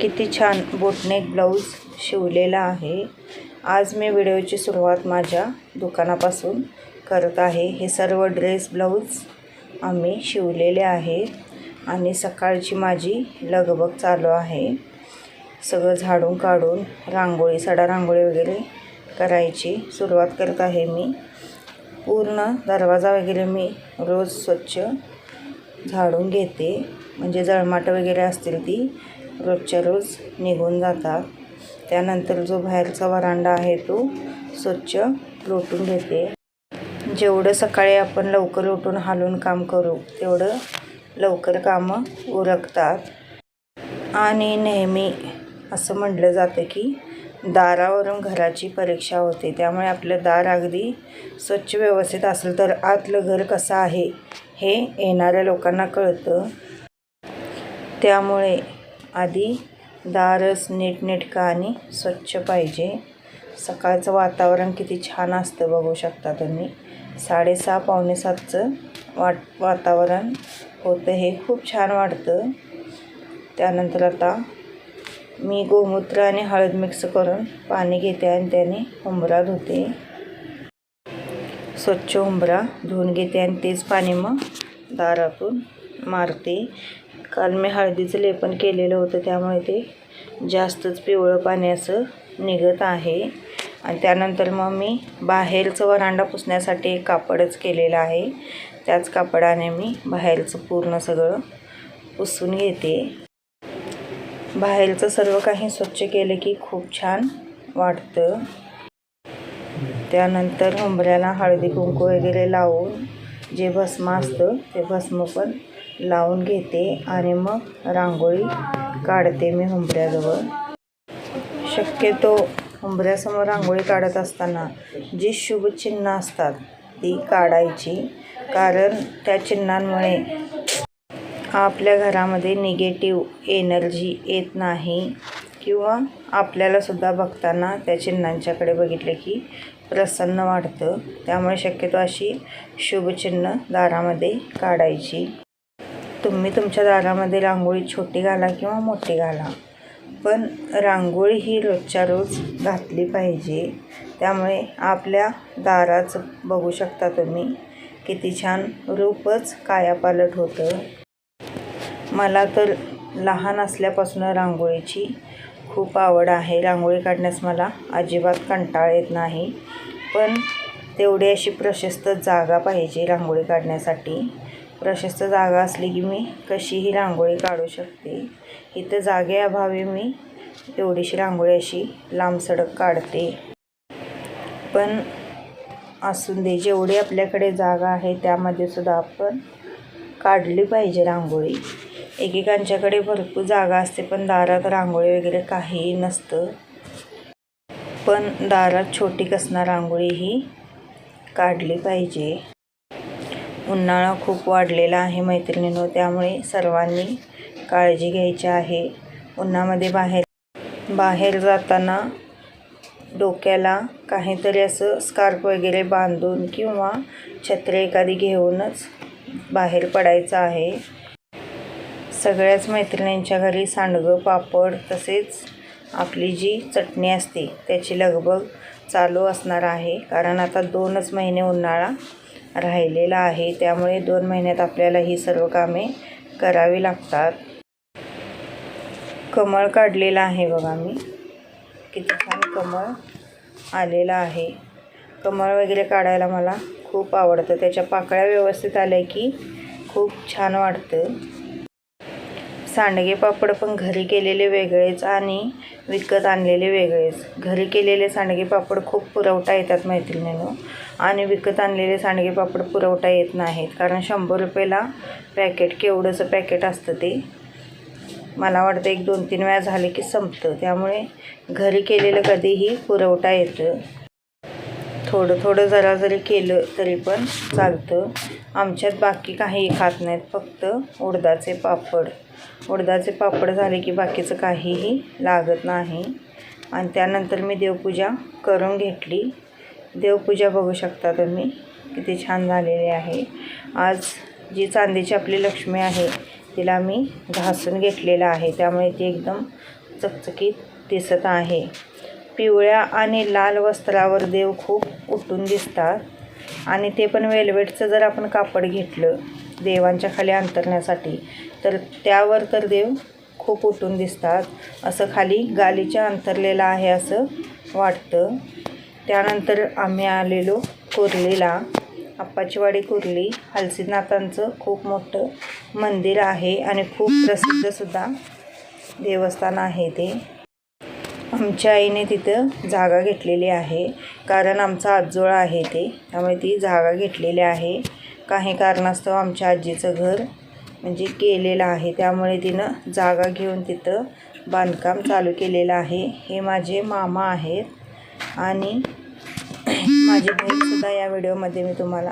किती छान boat neck blouse शिवलेला आहे. आज मी व्हिडिओची सुरुवात माझ्या दुकानापासून करत आहे. हे सर्व ड्रेस ब्लाऊज आम्ही शिवलेले आहेत आणि सकाळची माझी लगबग चालू आहे. सगळं झाडून काढून रांगोळी सडा रांगोळी वगैरे करायची सुरुवात करत आहे मी. पूर्ण दरवाजा वगैरे मी रोज स्वच्छ झाडून घेते. म्हणजे जळमाटं वगैरे असतील ती रोजच्या रोज निघून जातात. त्यानंतर जो बाहेरचा वरांडा आहे तो स्वच्छ लोटून घेते. जेवढं सकाळी आपण लवकर उठून हालून काम करू तेवढं लवकर कामं उरकतात. आणि नेहमी असं म्हटलं जातं की दारावरून घराची परीक्षा होते. त्यामुळे आपलं दार अगदी स्वच्छ व्यवस्थित असेल तर आतलं घर कसं आहे हे येणाऱ्या लोकांना कळतं. त्यामुळे आधी दारच नीटनेटकं आणि स्वच्छ पाहिजे. सकाळचं वातावरण किती छान असतं बघू शकता तुम्ही. साडेसहा पावणे सातचं वाट वातावरण होतं हे खूप छान वाटतं. त्यानंतर आता मी गोमूत्र आणि हळद मिक्स करून पाणी घेते आणि त्याने उंबरा धुते. स्वच्छ उंबरा धुवून घेते आणि तेच पाणी मग दारातून मारते. काल मी हळदीचं लेपन केलेलं होतं त्यामुळे ते जास्तच पिवळं पाणी असं निघत आहे. आणि त्यानंतर मग मी बाहेरचं वरांडा पुसण्यासाठी एक कापडच केलेलं आहे. त्याच कापडाने मी बाहेरचं पूर्ण सगळं पुसून घेते. बाहेरचं सर्व काही स्वच्छ केलं की खूप छान वाटतं. त्यानंतर उंबऱ्याला हळदी कुंकू वगैरे लावून जे भस्म असतं ते भस्म पण लावून घेते आणि मग रांगोळी काढते मी हुंबऱ्याजवळ. शक्यतो हुंबऱ्यासमोर रांगोळी काढत असताना जी शुभचिन्ह असतात ती काढायची कारण त्या चिन्हांमुळे आपल्या घरामध्ये निगेटिव्ह एनर्जी येत नाही किंवा आपल्यालासुद्धा बघताना त्या चिन्हांच्याकडे बघितलं की प्रसन्न वाटतं. त्यामुळे शक्यतो अशी शुभचिन्ह दारामध्ये काढायची. तुम्ही तुमच्या दारामध्ये रांगोळी छोटी घाला किंवा मोठी घाला. पण रांगोळी ही रोजच्या रोज घातली पाहिजे. त्यामुळे आपल्या दाराचं बघू शकता तुम्ही किती छान रूपच कायापालट होतं. मला तर लहान असल्यापासून रांगोळीची खूप आवड आहे. रांगोळी काढण्यास मला अजिबात कंटाळ येत नाही. पण तेवढी अशी प्रशस्त जागा पाहिजे रांगोळी काढण्यासाठी. प्रशस्त जागा असली की मी कशीही रांगोळी काढू शकते. इथं जागेअभावी मी एवढीशी रांगोळी अशी लांबसडक काढते. पण असून दे जेवढी आपल्याकडे जागा आहे त्यामध्ये सुद्धा आपण काढली पाहिजे रांगोळी. एकेकांच्याकडे भरपूर जागा असते पण दारात रांगोळी वगैरे काहीही नसतं. पण दारात छोटी कसणार रांगोळी ही काढली पाहिजे. उन्हाळा खूप वाढलेला आहे मैत्रिणींनो त्यामुळे सर्वांनी काळजी घ्यायची आहे. उन्हामध्ये बाहेर बाहेर जाताना डोक्याला काहीतरी असं स्कार्फ वगैरे बांधून किंवा छत्री एखादी घेऊनच बाहेर पडायचं आहे. सगळ्याच मैत्रिणींच्या घरी सांडगं पापड तसेच आपली जी चटणी असते त्याची लगबग चालू असणार आहे. कारण आता दोनच महिने उन्हाळा राहिलेला आहे. त्यामुळे दोन महिन्यात आपल्याला ही सर्व कामे करावी लागतात. कमळ काढलेला आहे बघा मी. किती छान कमळ आलेला आहे. कमळ वगैरे काढायला मला खूप आवडतं. त्याच्या पाकळ्या व्यवस्थित आल्या की खूप छान वाटतं. सांडगे पापड पण घरी केलेले वेगळेच आणि विकत आणलेले वेगळेच. घरी केलेले सांडगे पापड खूप पुरवठा येतात मैत्रिणीनं. आणि विकत आणलेले सांडगे पापड पुरवठा येत नाहीत. कारण शंभर रुपयाला पॅकेट केवढंचं पॅकेट असतं ते? मला वाटतं एक दोन तीन वेळा झाले की संपतं. त्यामुळे घरी केलेलं कधीही पुरवठा येतं. थोडं थोडं जरा जरी केलं तरी पण चालतं. आमच्यात बाकी काही खात नाहीत. फक्त उडदाचे पापड. उडदाचे पापड झाले की बाकीचं काहीही लागत नाही. आणि त्यानंतर मी देवपूजा करून घेतली. देवपूजा बघू शकता तुम्ही. किती छान झालेली आहे. आज जी चांदीची आपली लक्ष्मी आहे तिला मी घासून घेतलेलं आहे. त्यामुळे ती एकदम चकचकीत दिसत आहे. पिवळ्या आणि लाल वस्त्रावर देव खूप उठून दिसतात. आणि ते पण वेलवेटचं जर आपण कापड घेतलं देवांच्या खाली अंतरण्यासाठी तर त्यावर तर देव खूप उठून दिसतात. असं खाली गालीच्या अंतरलेलं आहे असं वाटतं. त्यानंतर आम्ही आलेलो कुर्लीला. आप्पाचीवाडी कुर्ली. हलसीनाथांचं खूप मोठं मंदिर आहे आणि खूप प्रसिद्धसुद्धा देवस्थान आहे ते. आमच्या आईने तिथं जागा घेतलेली आहे कारण आमचा आजोळा आहे ते. त्यामुळे ती जागा घेतलेली आहे. काही कारणास्तव आमच्या आजीचं घर म्हणजे केलेलं आहे. त्यामुळे तिनं जागा घेऊन तिथं बांधकाम चालू केलेलं आहे. हे माझे मामा आहेत. आणि माझी बहीणसुद्धा या व्हिडिओमध्ये मी तुम्हाला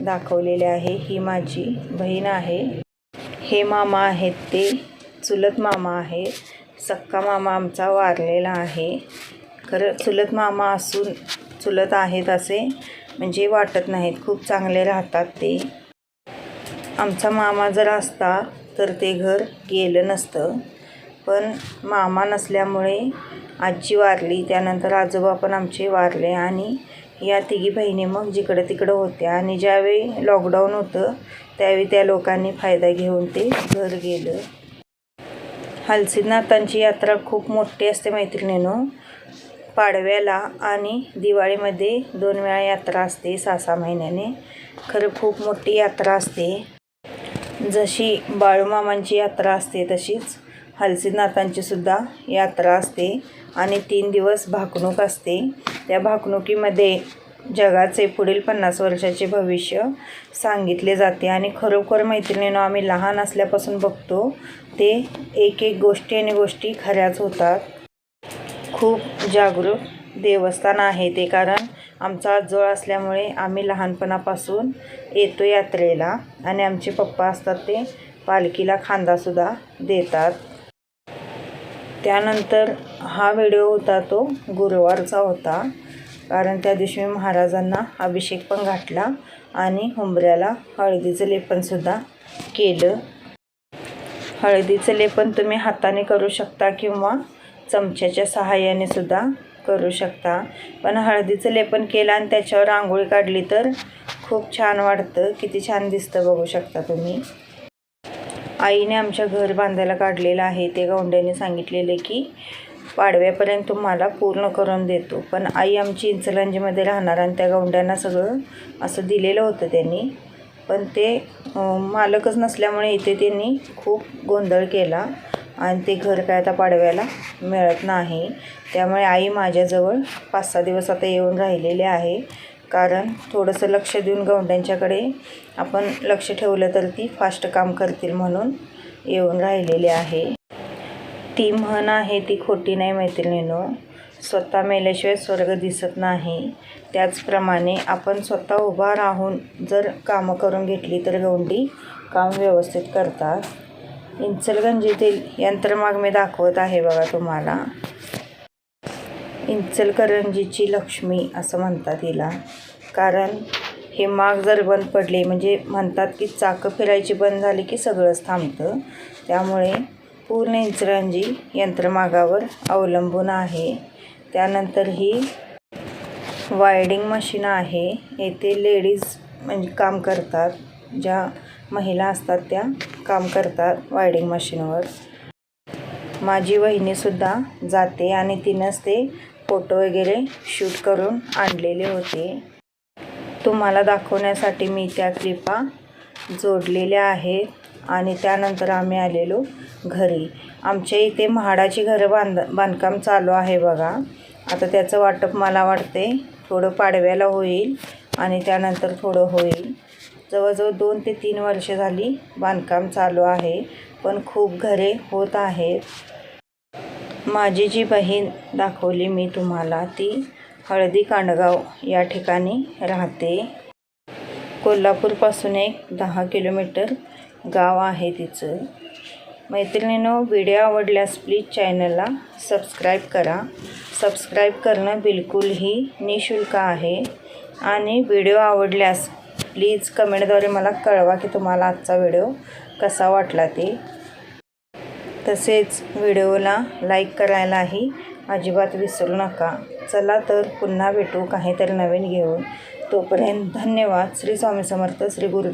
दाखवलेले आहे. ही माझी बहीण आहे. हे मामा आहेत ते. चुलत मामा आहेत सक्का मामा आमचा वारलेला आहे. खरं चुलत मामा असून चुलत आहेत असे म्हणजे वाटत नाहीत. खूप चांगले राहतात ते. आमचा मामा जर असता तर ते घर गेलं नसतं. पण मामा नसल्यामुळे आजी वारली. त्यानंतर आजोबा पण आमचे वारले आणि या तिघी बहिणी मग जिकडं तिकडं होत्या. आणि ज्यावेळी लॉकडाऊन होतं त्यावेळी त्या लोकांनी फायदा घेऊन ते घर गेलं. हलसीनाथांची यात्रा खूप मोठी असते मैत्रिणीनो. पाडव्याला आणि दिवाळीमध्ये दोन वेळा यात्रा असते सहा सहा महिन्याने. खरं खूप मोठी यात्रा असते. जशी बाळूमामांची यात्रा असते तशीच हलसीनाथांची सुद्धा यात्रा असते आणि तीन दिवस भाकणूक असते. त्या भाकणुकीमध्ये जगाचे पुढील पन्नास वर्षाचे भविष्य सांगितले जाते आणि खरोखर मैत्रिणीनं आम्ही लहान असल्यापासून बघतो ते एक एक गोष्टी आणि गोष्टी खऱ्याच होतात. खूप जागरूक देवस्थान आहे ते कारण आमचा आजोळ असल्यामुळे आम्ही लहानपणापासून येतो यात्रेला आणि आमचे पप्पा असतात ते पालखीला खांदासुद्धा देतात. त्यानंतर हा व्हिडिओ होता तो गुरुवारचा होता. कारण त्या दिवशी मी महाराजांना अभिषेक पण घातला आणि हुंबऱ्याला हळदीचं लेपनसुद्धा केलं. हळदीचं लेपन तुम्ही हाताने करू शकता किंवा चमच्याच्या सहाय्याने सुद्धा करू शकता. पण हळदीचं लेपन केलं आणि त्याच्यावर आंघोळी काढली तर खूप छान वाटतं. किती छान दिसतं बघू शकता तुम्ही. आईने आमच्या घर बांधायला काढलेलं आहे. ते गौंड्याने सांगितलेले की पाडव्यापर्यंत तुम्हाला पूर्ण करून देतो. पण आई आमची इंचलांजीमध्ये राहणार आणि त्या गौंड्यांना सगळं असं दिलेलं होतं त्यांनी. पण ते मालकच नसल्यामुळे इथे त्यांनी खूप गोंधळ केला आणि ते घर काय आता पाडव्याला मिळत नाही. त्यामुळे आई माझ्याजवळ पाच सहा दिवस आता येऊन राहिलेले आहे. कारण थोडंसं लक्ष देऊन गवंड्यांच्याकडे आपण लक्ष ठेवलं तर ती फास्ट काम करतील म्हणून येऊन राहिलेली आहे. ती म्हण आहे ती खोटी नाही मैत्रिणीनो. स्वतः मेल्याशिवाय स्वर्ग दिसत नाही. त्याचप्रमाणे आपण स्वतः उभा राहून जर कामं करून घेतली तर गवंडी काम व्यवस्थित करतात. इंचलगंजीतील यंत्रमाग मी दाखवत आहे बघा तुम्हाला. इंचलकरंजीची लक्ष्मी असं म्हणतात हिला. कारण हे माग जर बंद पडले म्हणजे म्हणतात की चाकं फिरायची बंद झाली की सगळंच थांबतं. त्यामुळे पूर्ण इंचरंजी यंत्रमागावर अवलंबून आहे. त्यानंतर ही वायडिंग मशीन आहे. येथे लेडीज म्हणजे काम करतात ज्या महिला असतात त्या काम करतात वायडिंग मशीनवर. माझी वहिनीसुद्धा जाते आणि तिनंच ते फोटो वगैरे शूट करून आणलेले होते. तुम्हाला दाखवण्यासाठी मी त्या क्लिपा जोडलेल्या आहेत आणि त्यानंतर आम्ही आलेलो घरी. आमच्या इथे म्हाडाची घरं बांध बांधकाम चालू आहे बघा. आता त्याचं वाटप मला वाटते थोडं पाडव्याला होईल आणि त्यानंतर थोडं होईल. जवळजवळ दोन ते तीन वर्ष झाली बांधकाम चालू आहे पण खूप घरे होत आहेत. माझी जी बहीण दाखवली मी तुम्हाला ती हळदी कांडगाव या ठिकाणी राहते. कोल्हापूरपासून एक दहा किलोमीटर गाव आहे तिचं. मैत्रिणीनो व्हिडिओ आवडल्यास प्लीज चॅनलला सबस्क्राईब करा. सबस्क्राईब करणं बिलकुलही निशुल्क आहे. आणि व्हिडिओ आवडल्यास प्लीज कमेंटद्वारे मला कळवा की तुम्हाला आजचा व्हिडिओ कसा वाटला ते. तसेच व्हिडिओला लाईक करायलाही अजिबात विसरू नका. चला तर पुन्हा भेटू काहीतरी नवीन घेऊन. तोपर्यंत धन्यवाद. श्री स्वामी समर्थ श्री गुरुदेव.